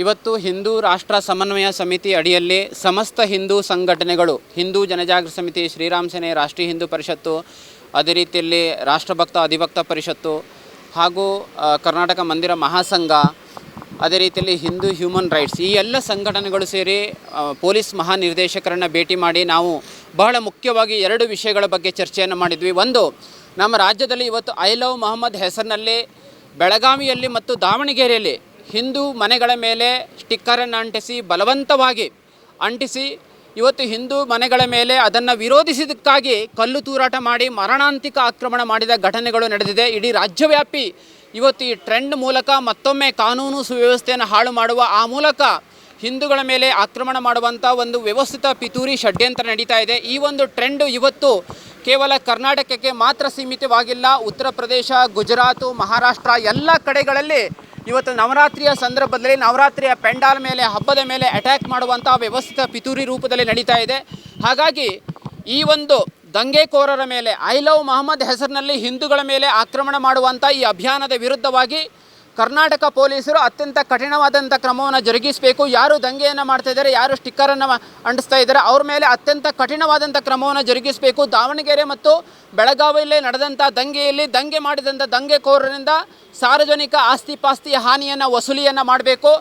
ಇವತ್ತು ಹಿಂದೂ ರಾಷ್ಟ್ರ ಸಮನ್ವಯ ಸಮಿತಿ ಅಡಿಯಲ್ಲಿ ಸಮಸ್ತ ಹಿಂದೂ ಸಂಘಟನೆಗಳು, ಹಿಂದೂ ಜನಜಾಗೃತಿ ಸಮಿತಿ, ಶ್ರೀರಾಮ್ ಸೇನೆ ರಾಷ್ಟ್ರೀಯ ಹಿಂದೂ ಪರಿಷತ್ತು, ಅದೇ ರೀತಿಯಲ್ಲಿ ರಾಷ್ಟ್ರಭಕ್ತ ಅಧಿಭಕ್ತ ಪರಿಷತ್ತು ಹಾಗೂ ಕರ್ನಾಟಕ ಮಂದಿರ ಮಹಾಸಂಘ, ಅದೇ ರೀತಿಯಲ್ಲಿ ಹಿಂದೂ ಹ್ಯೂಮನ್ ರೈಟ್ಸ್ ಈ ಎಲ್ಲ ಸಂಘಟನೆಗಳು ಸೇರಿ ಪೊಲೀಸ್ ಮಹಾನಿರ್ದೇಶಕರನ್ನು ಭೇಟಿ ಮಾಡಿ ನಾವು ಬಹಳ ಮುಖ್ಯವಾಗಿ ಎರಡು ವಿಷಯಗಳ ಬಗ್ಗೆ ಚರ್ಚೆಯನ್ನು ಮಾಡಿದ್ವಿ. ಒಂದು, ನಮ್ಮ ರಾಜ್ಯದಲ್ಲಿ ಇವತ್ತು ಐ ಲವ್ ಮೊಹಮ್ಮದ್ ಹೆಸರಿನಲ್ಲಿ ಬೆಳಗಾವಿಯಲ್ಲಿ ಮತ್ತು ದಾವಣಗೆರೆಯಲ್ಲಿ ಹಿಂದೂ ಮನೆಗಳ ಮೇಲೆ ಸ್ಟಿಕ್ಕರನ್ನು ಅಂಟಿಸಿ ಬಲವಂತವಾಗಿ ಅಂಟಿಸಿ ಇವತ್ತು ಹಿಂದೂ ಮನೆಗಳ ಮೇಲೆ ಅದನ್ನು ವಿರೋಧಿಸಿದ್ದಕ್ಕಾಗಿ ಕಲ್ಲು ತೂರಾಟ ಮಾಡಿ ಮರಣಾಂತಿಕ ಆಕ್ರಮಣ ಮಾಡಿದ ಘಟನೆಗಳು ನಡೆದಿದೆ. ಇಡೀ ರಾಜ್ಯವ್ಯಾಪಿ ಇವತ್ತು ಈ ಟ್ರೆಂಡ್ ಮೂಲಕ ಮತ್ತೊಮ್ಮೆ ಕಾನೂನು ಸುವ್ಯವಸ್ಥೆಯನ್ನು ಹಾಳು ಮಾಡುವ ಆ ಮೂಲಕ ಹಿಂದೂಗಳ ಮೇಲೆ ಆಕ್ರಮಣ ಮಾಡುವಂಥ ಒಂದು ವ್ಯವಸ್ಥಿತ ಪಿತೂರಿ ಷಡ್ಯಂತ್ರ ನಡೀತಾ ಇದೆ. ಈ ಒಂದು ಟ್ರೆಂಡು ಇವತ್ತು ಕೇವಲ ಕರ್ನಾಟಕಕ್ಕೆ ಮಾತ್ರ ಸೀಮಿತವಾಗಿಲ್ಲ. ಉತ್ತರ ಪ್ರದೇಶ, ಗುಜರಾತು, ಮಹಾರಾಷ್ಟ್ರ ಎಲ್ಲ ಕಡೆಗಳಲ್ಲಿ ಇವತ್ತು ನವರಾತ್ರಿಯ ಸಂದರ್ಭದಲ್ಲಿ ನವರಾತ್ರಿಯ ಪೆಂಡಾಲ್ ಮೇಲೆ, ಹಬ್ಬದ ಮೇಲೆ ಅಟ್ಯಾಕ್ ಮಾಡುವಂಥ ವ್ಯವಸ್ಥಿತ ಪಿತೂರಿ ರೂಪದಲ್ಲಿ ನಡೀತಾ ಇದೆ. ಹಾಗಾಗಿ ಈ ಒಂದು ದಂಗೆಕೋರರ ಮೇಲೆ ಐ ಲವ್ ಮೊಹಮ್ಮದ್ ಹೆಸರಿನಲ್ಲಿ ಹಿಂದೂಗಳ ಮೇಲೆ ಆಕ್ರಮಣ ಮಾಡುವಂಥ ಈ ಅಭಿಯಾನದ ವಿರುದ್ಧವಾಗಿ ಕರ್ನಾಟಕ ಪೊಲೀಸರು ಅತ್ಯಂತ ಕಠಿಣವಾದಂಥ ಕ್ರಮವನ್ನು ಜರುಗಿಸಬೇಕು. ಯಾರು ದಂಗೆಯನ್ನು ಮಾಡ್ತಾ ಇದ್ದಾರೆ, ಯಾರು ಸ್ಟಿಕ್ಕರನ್ನು ಅಂಟಿಸ್ತಾ ಇದ್ದಾರೆ, ಅವ್ರ ಮೇಲೆ ಅತ್ಯಂತ ಕಠಿಣವಾದಂಥ ಕ್ರಮವನ್ನು ಜರುಗಿಸಬೇಕು. ದಾವಣಗೆರೆ ಮತ್ತು ಬೆಳಗಾವಿಯಲ್ಲಿ ನಡೆದಂಥ ದಂಗೆಯಲ್ಲಿ ದಂಗೆ ಮಾಡಿದಂಥ ದಂಗೆಕೋರರಿಂದ ಸಾರ್ವಜನಿಕ ಆಸ್ತಿ ಪಾಸ್ತಿಯ ಹಾನಿಯನ್ನು ವಸೂಲಿಯನ್ನು ಮಾಡಬೇಕು.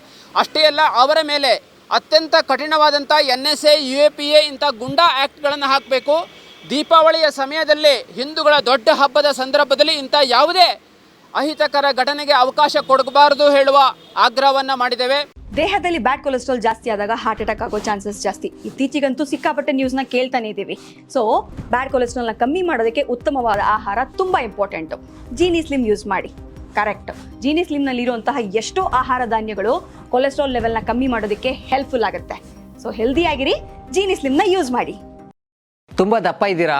ಅಷ್ಟೇ ಅಲ್ಲ, ಅವರ ಮೇಲೆ ಅತ್ಯಂತ ಕಠಿಣವಾದಂಥ N S A U A P A ಇಂಥ ಗುಂಡಾ ಆ್ಯಕ್ಟ್ಗಳನ್ನು ಹಾಕಬೇಕು. ದೀಪಾವಳಿಯ ಸಮಯದಲ್ಲಿ ಹಿಂದೂಗಳ ದೊಡ್ಡ ಹಬ್ಬದ ಸಂದರ್ಭದಲ್ಲಿ ಇಂಥ ಯಾವುದೇ ಅಹಿತಕರ ಘಟನೆಗೆ ಅವಕಾಶ ಕೊಡಬಾರದು ಹೇಳುವ ಆಗ್ರಹವನ್ನು ಮಾಡಿದ್ದೇವೆ. ದೇಹದಲ್ಲಿ ಬ್ಯಾಡ್ ಕೊಲೆಸ್ಟ್ರಾಲ್ ಜಾಸ್ತಿ ಆದಾಗ ಹಾರ್ಟ್ ಅಟ್ಯಾಕ್ ಆಗೋ ಚಾನ್ಸಸ್ ಜಾಸ್ತಿ. ಇತ್ತೀಚೆಗಂತೂ ಸಿಕ್ಕಾಪಟ್ಟೆ ನ ಕೇಳ್ತಾನೆ ಇದ್ದೀವಿ. ಸೊ ಬ್ಯಾಡ್ ಕೊಲೆಸ್ಟ್ರಾಲ್ನ ಕಮ್ಮಿ ಮಾಡೋದಕ್ಕೆ ಉತ್ತಮವಾದ ಆಹಾರ ತುಂಬ ಇಂಪಾರ್ಟೆಂಟು ಜೀನಿ ಸ್ಲಿಮ್ ಯೂಸ್ ಮಾಡಿ. ಕರೆಕ್ಟ್ ಜೀನಿ ಸ್ಲಿಮ್ನಲ್ಲಿರುವಂತಹ ಎಷ್ಟೋ ಆಹಾರ ಧಾನ್ಯಗಳು ಕೊಲೆಸ್ಟ್ರಾಲ್ ಲೆವೆಲ್ನ ಕಮ್ಮಿ ಮಾಡೋದಕ್ಕೆ ಹೆಲ್ಪ್ಫುಲ್ ಆಗುತ್ತೆ. ಸೊ ಹೆಲ್ದಿ ಆಗಿರಿ ಜೀನಿ ಸ್ಲಿಮ್ನ ಯೂಸ್ ಮಾಡಿ. ತುಂಬಾ ದಪ್ಪ ಇದ್ದೀರಾ?